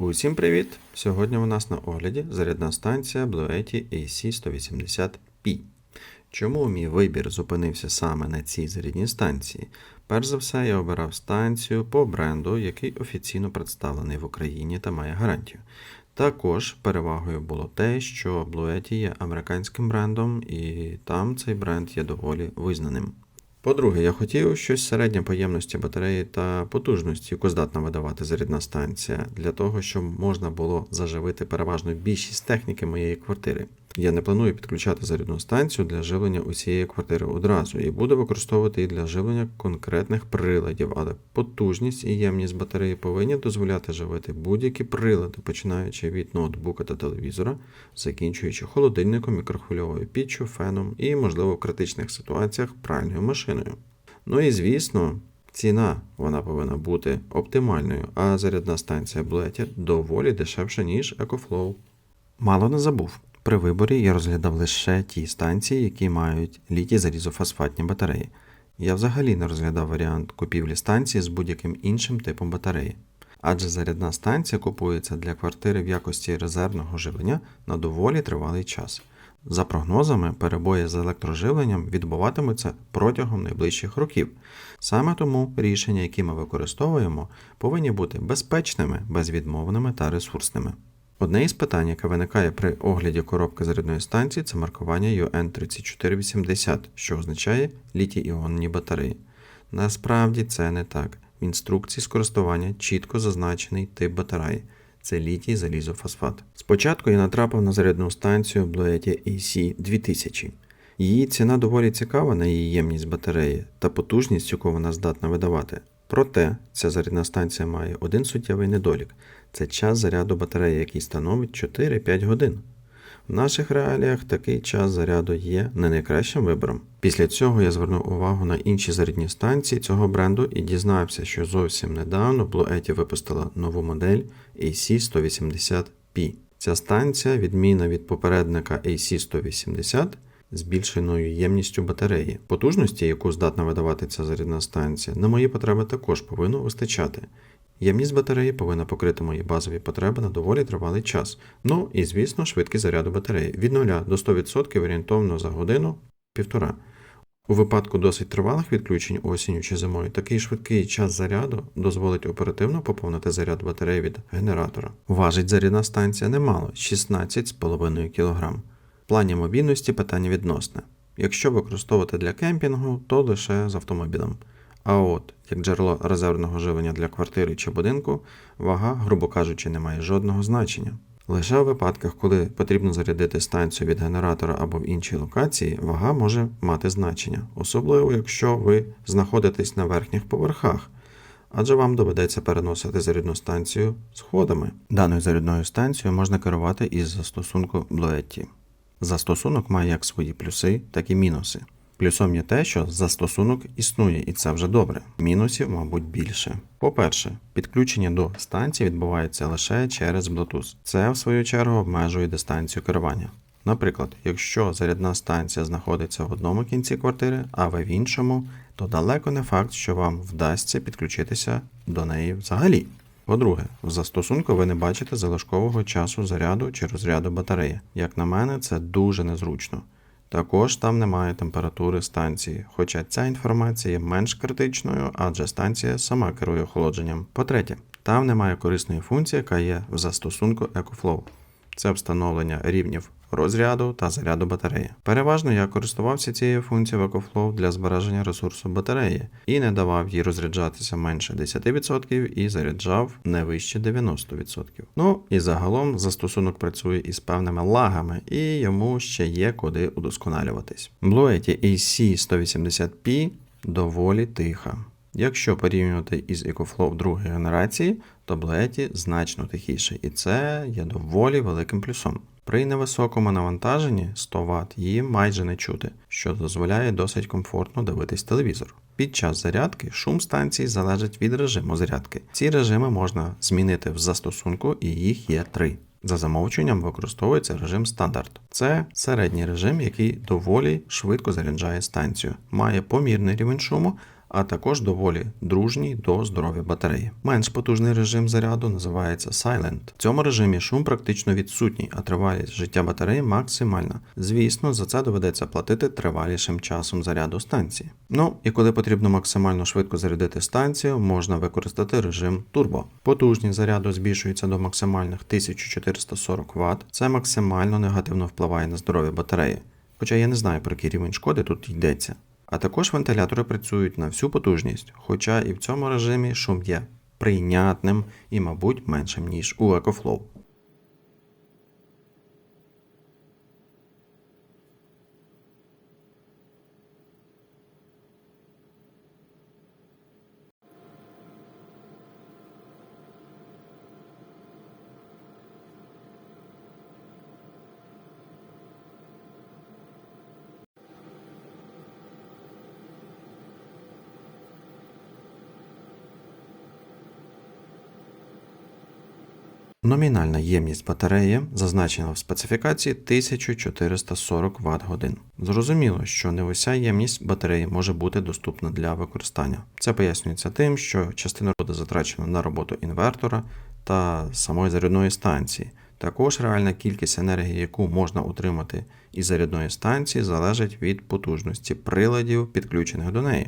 Усім привіт! Сьогодні у нас на огляді зарядна станція Bluetti AC180P. Чому мій вибір зупинився саме на цій зарядній станції? Перш за все, я обирав станцію по бренду, який офіційно представлений в Україні та має гарантію. Також перевагою було те, що Bluetti є американським брендом, і там цей бренд є доволі визнаним. По-друге, я хотів щось середньої поємності батареї та потужності, яку здатна видавати зарядна станція, для того, щоб можна було заживити переважно більшість техніки моєї квартири. Я не планую підключати зарядну станцію для живлення усієї квартири одразу і буду використовувати її для живлення конкретних приладів, але потужність і ємність батареї повинні дозволяти живити будь-які прилади, починаючи від ноутбука та телевізора, закінчуючи холодильником, мікрохвильовою піччю, феном і, можливо, в критичних ситуаціях пральною машиною. Ну і звісно. Ціна вона повинна бути оптимальною, а зарядна станція Bluetooth доволі дешевша, ніж EcoFlow. Мало не забув. При виборі я розглядав лише ті станції, які мають літій залізофосфатні батареї. Я взагалі не розглядав варіант купівлі станції з будь-яким іншим типом батареї. Адже зарядна станція купується для квартири в якості резервного живлення на доволі тривалий час. За прогнозами, перебої з електроживленням відбуватимуться протягом найближчих років. Саме тому рішення, які ми використовуємо, повинні бути безпечними, безвідмовними та ресурсними. Одне із питань, яке виникає при огляді коробки зарядної станції, це маркування UN3480, що означає літій-іонні батареї. Насправді це не так. В інструкції з користування чітко зазначений тип батареї. Це літій залізофосфат. Спочатку я натрапив на зарядну станцію Bluetti AC2000. Її ціна доволі цікава на її ємність батареї та потужність, яку вона здатна видавати. Проте ця зарядна станція має один суттєвий недолік це час заряду батареї, який становить 4-5 годин. В наших реаліях такий час заряду є не найкращим вибором. Після цього я звернув увагу на інші зарядні станції цього бренду і дізнався, що зовсім недавно Bluetti випустила нову модель AC180P. Ця станція, відмінна від попередника AC180, збільшеною ємністю батареї. Потужності, яку здатна видавати ця зарядна станція, на мої потреби також повинно вистачати. Ємність батареї повинна покрити мої базові потреби на доволі тривалий час. Ну і, звісно, швидкість заряду батареї від 0 до 100% орієнтовно за годину півтора. У випадку досить тривалих відключень осінню чи зимою такий швидкий час заряду дозволить оперативно поповнити заряд батареї від генератора. Важить зарядна станція немало 16,5 кг. В плані мобільності питання відносне. Якщо використовувати для кемпінгу, то лише з автомобілем. А от як джерело резервного живлення для квартири чи будинку, вага, грубо кажучи, не має жодного значення. Лише у випадках, коли потрібно зарядити станцію від генератора або в іншій локації, вага може мати значення, особливо якщо ви знаходитесь на верхніх поверхах, адже вам доведеться переносити зарядну станцію сходами. Даною зарядною станцією можна керувати із застосунку Bluetti. Застосунок має як свої плюси, так і мінуси. Плюсом є те, що застосунок існує, і це вже добре. Мінусів, мабуть, більше. По-перше, підключення до станції відбувається лише через Bluetooth. Це, в свою чергу, обмежує дистанцію керування. Наприклад, якщо зарядна станція знаходиться в одному кінці квартири, а ви в іншому, то далеко не факт, що вам вдасться підключитися до неї взагалі. По-друге, в застосунку ви не бачите залишкового часу заряду чи розряду батареї. Як на мене, це дуже незручно. Також там немає температури станції, хоча ця інформація є менш критичною, адже станція сама керує охолодженням. По-третє, там немає корисної функції, яка є в застосунку EcoFlow. Це встановлення рівнів розряду та заряду батареї. Переважно я користувався цією функцією в EcoFlow для збереження ресурсу батареї і не давав їй розряджатися менше 10% і заряджав не вище 90%. Ну і загалом застосунок працює із певними лагами, і йому ще є куди удосконалюватись. Bluetti AC180P доволі тиха. Якщо порівнювати із EcoFlow другої генерації, Bluetti значно тихіший, і це є доволі великим плюсом. При невисокому навантаженні 100 Вт її майже не чути, що дозволяє досить комфортно дивитись телевізор. Під час зарядки шум станції залежить від режиму зарядки. Ці режими можна змінити в застосунку, і їх є три. За замовченням використовується режим стандарт. Це середній режим, який доволі швидко заряджає станцію, має помірний рівень шуму, а також доволі дружній до здоров'я батареї. Менш потужний режим заряду називається Silent. В цьому режимі шум практично відсутній, а тривалість життя батареї максимальна. Звісно, за це доведеться платити тривалішим часом заряду станції. Ну і коли потрібно максимально швидко зарядити станцію, можна використати режим Turbo. Потужність заряду збільшується до максимальних 1440 Вт. Це максимально негативно впливає на здоров'я батареї. Хоча я не знаю, про який рівень шкоди тут йдеться. А також вентилятори працюють на всю потужність, хоча і в цьому режимі шум є прийнятним і, мабуть, меншим, ніж у EcoFlow. Номінальна ємність батареї зазначена в специфікації 1440 Вт годин. Зрозуміло, що не уся ємність батареї може бути доступна для використання. Це пояснюється тим, що частина буде затрачена на роботу інвертора та самої зарядної станції. Також реальна кількість енергії, яку можна утримати із зарядної станції, залежить від потужності приладів, підключених до неї.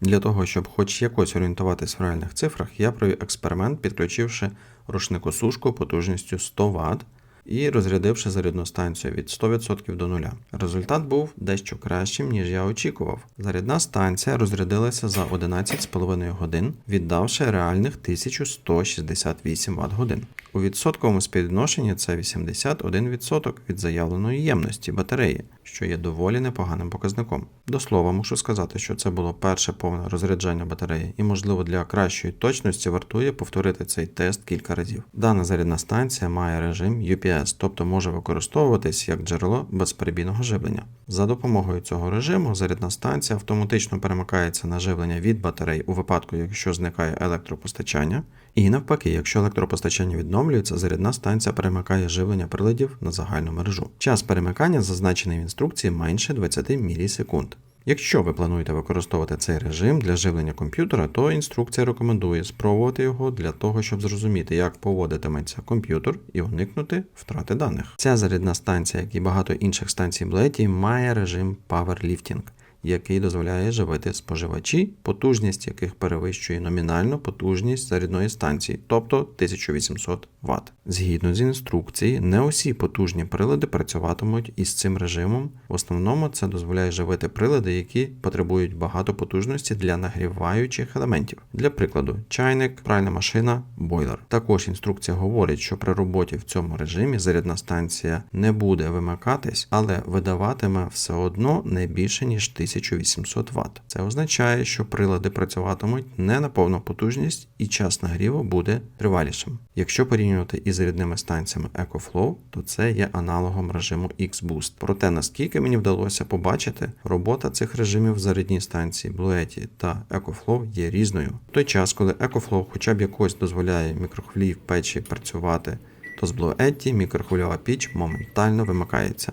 Для того, щоб хоч якось орієнтуватись в реальних цифрах, я провів експеримент, підключивши рушнику сушку потужністю 100 Вт і розрядивши зарядну станцію від 100% до 0. Результат був дещо кращим, ніж я очікував. Зарядна станція розрядилася за 11,5 годин, віддавши реальних 1168 Вт годин. У відсотковому співвідношенні це 81% від заявленої ємності батареї, що є доволі непоганим показником. До слова, мушу сказати, що це було перше повне розряджання батареї, і, можливо, для кращої точності вартує повторити цей тест кілька разів. Дана зарядна станція має режим UPS, тобто може використовуватись як джерело безперебійного живлення. За допомогою цього режиму зарядна станція автоматично перемикається на живлення від батарей у випадку, якщо зникає електропостачання. І навпаки, якщо електропостачання відновлюється, зарядна станція перемикає живлення приладів на загальну мережу. Час перемикання зазначений в інструкції менше 20 мілісекунд. Якщо ви плануєте використовувати цей режим для живлення комп'ютера, то інструкція рекомендує спробувати його для того, щоб зрозуміти, як поводитиметься комп'ютер і уникнути втрати даних. Ця зарядна станція, як і багато інших станцій Блеті, має режим Powerlifting – який дозволяє живити споживачі, потужність яких перевищує номінальну потужність зарядної станції, тобто 1800 Вт. Згідно з інструкції, не усі потужні прилади працюватимуть із цим режимом. В основному це дозволяє живити прилади, які потребують багато потужності для нагріваючих елементів. Для прикладу, чайник, пральна машина, бойлер. Також інструкція говорить, що при роботі в цьому режимі зарядна станція не буде вимикатись, але видаватиме все одно не більше ніж 1800 Вт. Це означає, що прилади працюватимуть не на повну потужність і час нагріву буде тривалішим. Якщо порівнювати із зарядними станціями EcoFlow, то це є аналогом режиму X-Boost. Проте наскільки мені вдалося побачити, робота цих режимів в зарядній станції Bluetti та EcoFlow є різною. В той час, коли EcoFlow хоча б якось дозволяє мікрохвилі в печі працювати, то з Bluetti мікрохвильова піч моментально вимикається.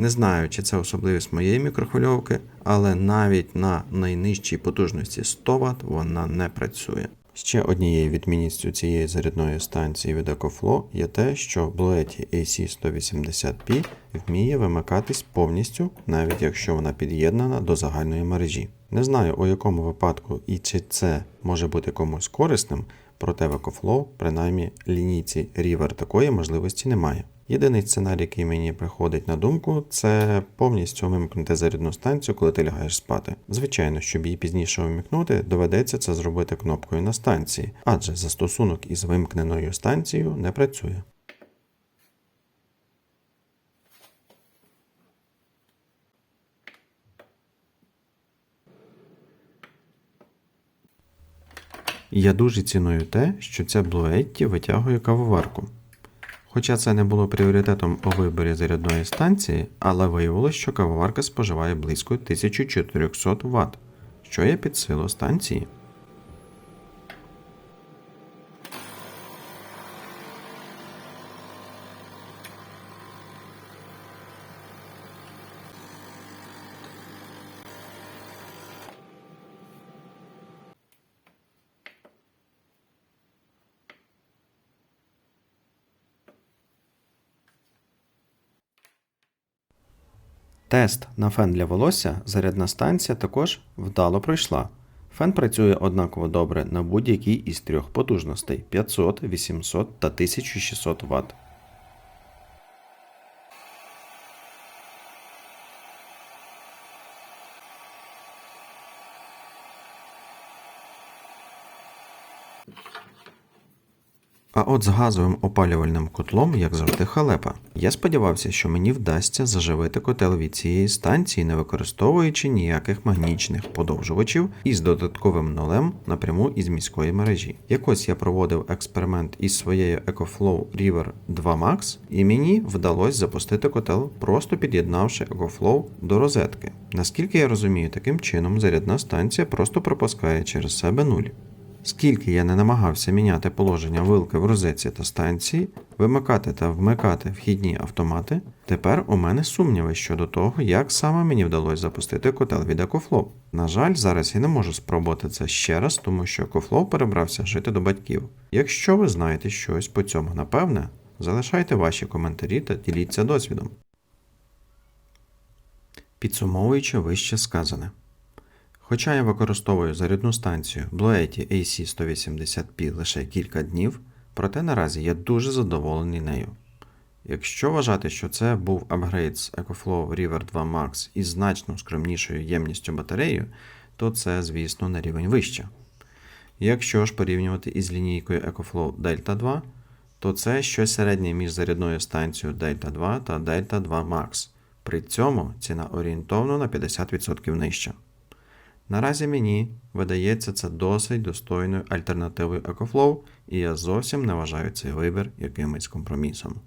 Не знаю, чи це особливість моєї мікрохвильовки, але навіть на найнижчій потужності 100 Вт вона не працює. Ще однією відмінністю цієї зарядної станції від EcoFlow є те, що Bluetti AC180P вміє вимикатись повністю, навіть якщо вона під'єднана до загальної мережі. Не знаю, у якому випадку і чи це може бути комусь корисним, проте в EcoFlow, принаймні лінійці River такої можливості немає. Єдиний сценарій, який мені приходить на думку, це повністю вимкнути зарядну станцію, коли ти лягаєш спати. Звичайно, щоб її пізніше вмикнути, доведеться це зробити кнопкою на станції, адже застосунок із вимкненою станцією не працює. Я дуже ціную те, що ця Блуетті витягує кавоварку. Хоча це не було пріоритетом у виборі зарядної станції, але виявилося, що кавоварка споживає близько 1400 Вт, що є під силу станції. Тест на фен для волосся зарядна станція також вдало пройшла. Фен працює однаково добре на будь-якій із трьох потужностей 500, 800 та 1600 Вт. А от з газовим опалювальним котлом, як завжди, халепа. Я сподівався, що мені вдасться заживити котел від цієї станції, не використовуючи ніяких магнічних подовжувачів і з додатковим нолем напряму із міської мережі. Якось я проводив експеримент із своєю EcoFlow River 2 Max, і мені вдалося запустити котел, просто під'єднавши EcoFlow до розетки. Наскільки я розумію, таким чином зарядна станція просто пропускає через себе нуль. Скільки я не намагався міняти положення вилки в розетці та станції, вимикати та вмикати вхідні автомати, тепер у мене сумніви щодо того, як саме мені вдалося запустити котел від EcoFlow. На жаль, зараз я не можу спробувати це ще раз, тому що EcoFlow перебрався жити до батьків. Якщо ви знаєте щось по цьому напевне, залишайте ваші коментарі та діліться досвідом. Підсумовуючи вище сказане. Хоча я використовую зарядну станцію Bluetti AC180P лише кілька днів, проте наразі я дуже задоволений нею. Якщо вважати, що це був апгрейд з EcoFlow River 2 Max із значно скромнішою ємністю батареї, то це, звісно, на рівень вище. Якщо ж порівнювати із лінійкою EcoFlow Delta 2, то це щось середнє між зарядною станцією Delta 2 та Delta 2 Max. При цьому ціна орієнтовно на 50% нижча. Наразі мені видається це досить достойною альтернативою EcoFlow, і я зовсім не вважаю цей вибір якимось компромісом.